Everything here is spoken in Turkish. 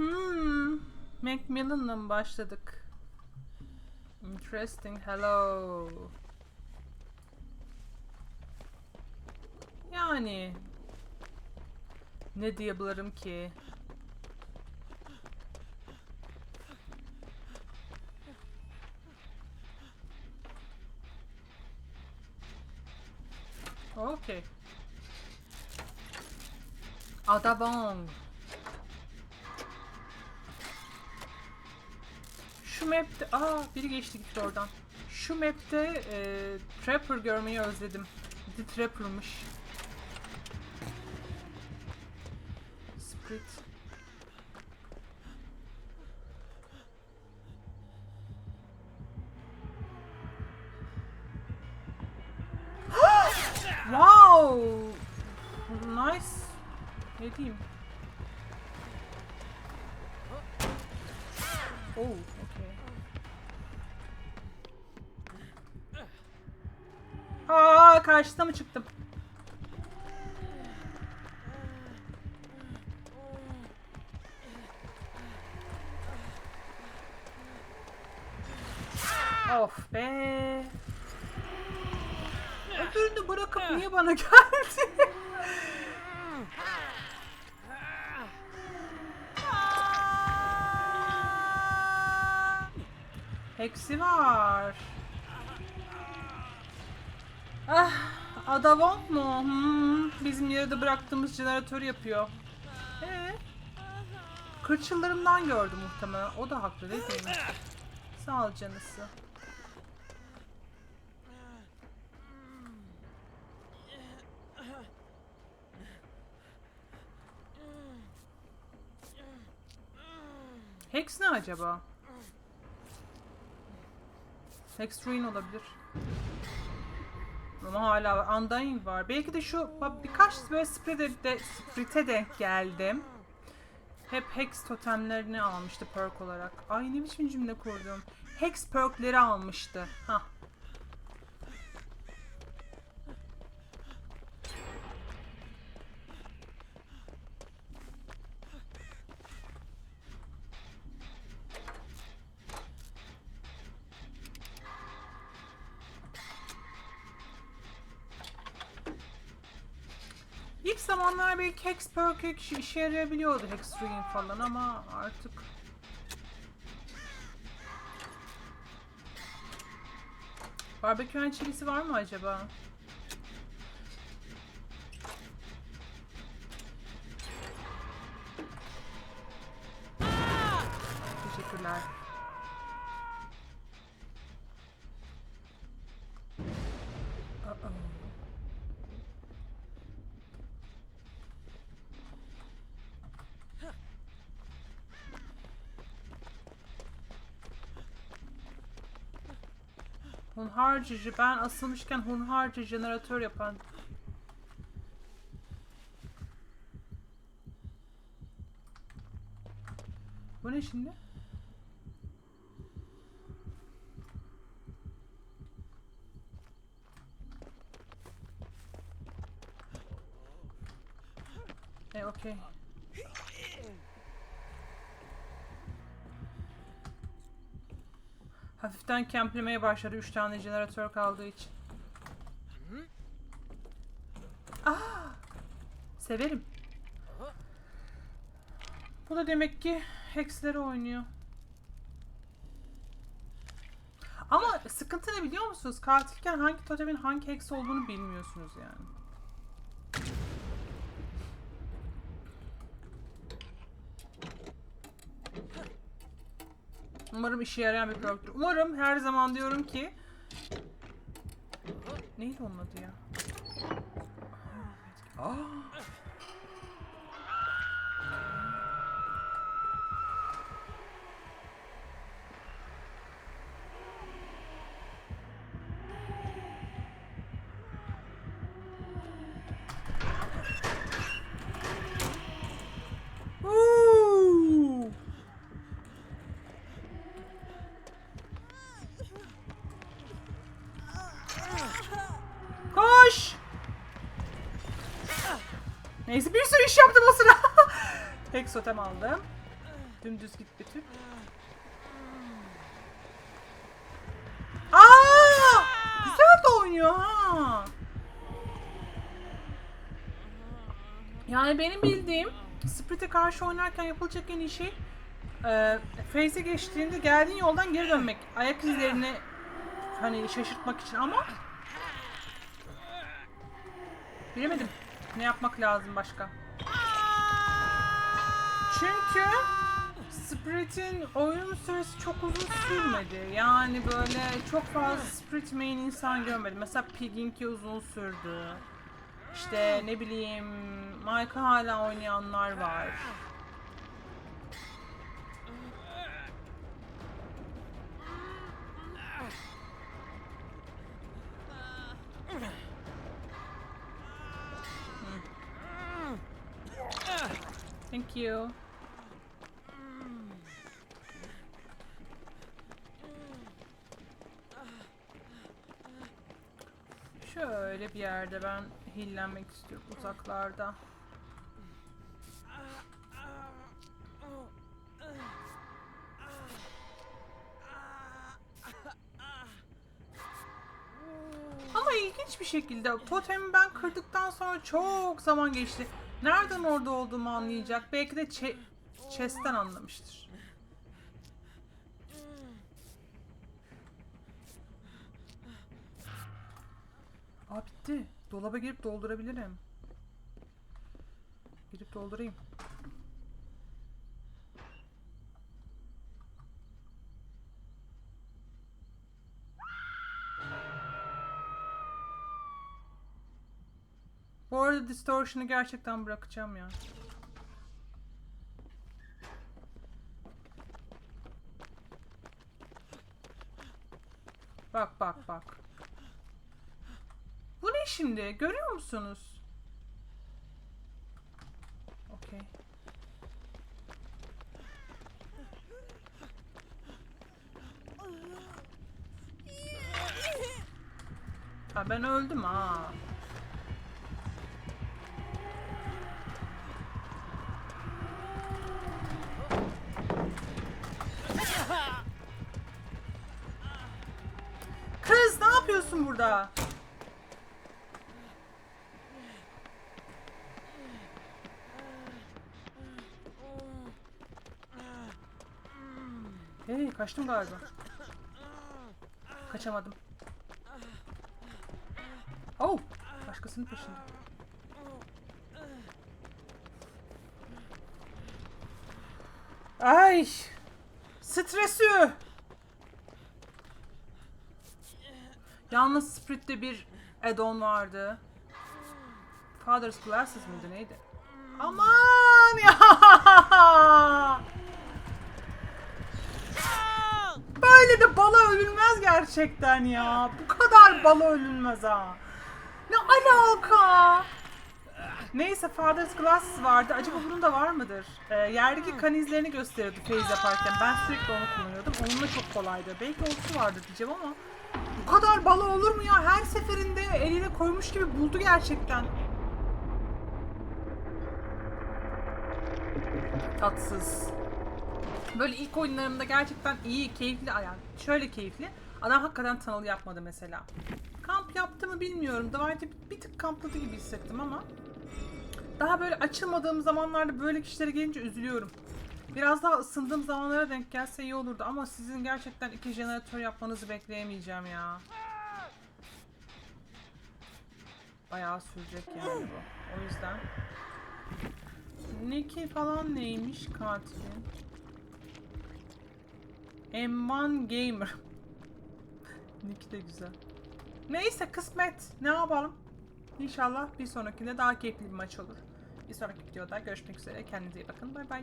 Hmm. Macmillan'la mı başladık? Interesting. Hello. Yani ne diyebilirim ki? Okay. Adabong. Şu map'te... Aa biri geçti gitti oradan. Şu map'te e, Trapper görmeyi özledim. The Trapper'mış. Sprit. wow! Nice. Ne diyeyim? Oh, Aa, karşısına mı çıktım? Of be. Öbürünü bırakıp niye bana geldi? Heksi var. Ah, Adavon mu? Hmm, bizim yerde bıraktığımız jeneratör yapıyor. Ee, kırçıllarımdan gördü muhtemelen. O da haklı değil mi? Sağ ol canısı. Hex ne acaba? Hex Ruin olabilir. Ama hala var. Undying var. Belki de şu birkaç böyle sprite de, sprite denk geldim. Hep Hex totemlerini almıştı perk olarak. Ay ne biçim cümle kurdum. Hex perkleri almıştı. Hah. Zamanlar belki Hex perk iş- işe yarayabiliyordu Hex Ruin falan ama artık Barbekü çilisi var mı acaba? Teşekkürler. Hunharcıcı. Ben asılmışken hunharcı jeneratör yapan. Bu ne şimdi? E okey. Hafiften kemplemeye başladı 3 tane jeneratör kaldığı için. Aa! Severim. Bu da demek ki hexleri oynuyor. Ama sıkıntı ne biliyor musunuz? Katilken hangi totemin hangi hex olduğunu bilmiyorsunuz yani. Umarım işe yarayan bir perk'tür. Umarım her zaman diyorum ki... Neydi onun adı ya? Aa. Totem aldım. Dümdüz git Betül. Aa! Güzel de oynuyor ha. Yani benim bildiğim Sprint'e karşı oynarken yapılacak en iyi şey e, Face'e geçtiğinde geldiğin yoldan geri dönmek. Ayak izlerini hani şaşırtmak için ama bilemedim. Ne yapmak lazım başka? Çünkü Spirit'in oyun süresi çok uzun sürmedi. Yani böyle çok fazla Spirit main insan görmedim. Mesela Pig'inki uzun sürdü. İşte ne bileyim Mike'ı hala oynayanlar var. Thank you. Şöyle bir yerde ben hillenmek istiyorum uzaklarda. Ama ilginç bir şekilde totemi ben kırdıktan sonra çok zaman geçti. Nereden orada olduğumu anlayacak. Belki de chest'ten anlamıştır. Aa bitti. Dolaba girip doldurabilirim. Girip doldurayım. Bu arada distortion'ı gerçekten bırakacağım ya. Bak bak bak. Şimdi? Görüyor musunuz? Okey. Ha ben öldüm ha. Kız ne yapıyorsun burada? Hey kaçtım galiba. Kaçamadım. Oh! Başkasının peşinde. Ay! Stresü! Yalnız Spirit'te bir add-on vardı. Father's Glasses mıydı neydi? Aman ya! Böyle de bala ölünmez gerçekten ya. Bu kadar bala ölünmez ha. Ne alaka? Neyse Father's Glasses vardı. Acaba bunun da var mıdır? Ee, yerdeki kan izlerini gösteriyordu phase yaparken. Ben sürekli onu kullanıyordum. Onunla çok kolaydı. Belki olsun vardır diyeceğim ama bu kadar bala olur mu ya? Her seferinde eline koymuş gibi buldu gerçekten. Tatsız. Böyle ilk oyunlarımda gerçekten iyi, keyifli yani şöyle keyifli. Adam hakikaten tunnel yapmadı mesela. Kamp yaptı mı bilmiyorum. Dwight'ı bir, tık kampladı gibi hissettim ama daha böyle açılmadığım zamanlarda böyle kişilere gelince üzülüyorum. Biraz daha ısındığım zamanlara denk gelse iyi olurdu ama sizin gerçekten iki jeneratör yapmanızı bekleyemeyeceğim ya. Bayağı sürecek yani bu. O yüzden. Nick'i falan neymiş katilin? M1 Gamer. Nick de güzel. Neyse kısmet. Ne yapalım? İnşallah bir sonrakinde daha keyifli bir maç olur. Bir sonraki videoda görüşmek üzere. Kendinize iyi bakın. Bay bay.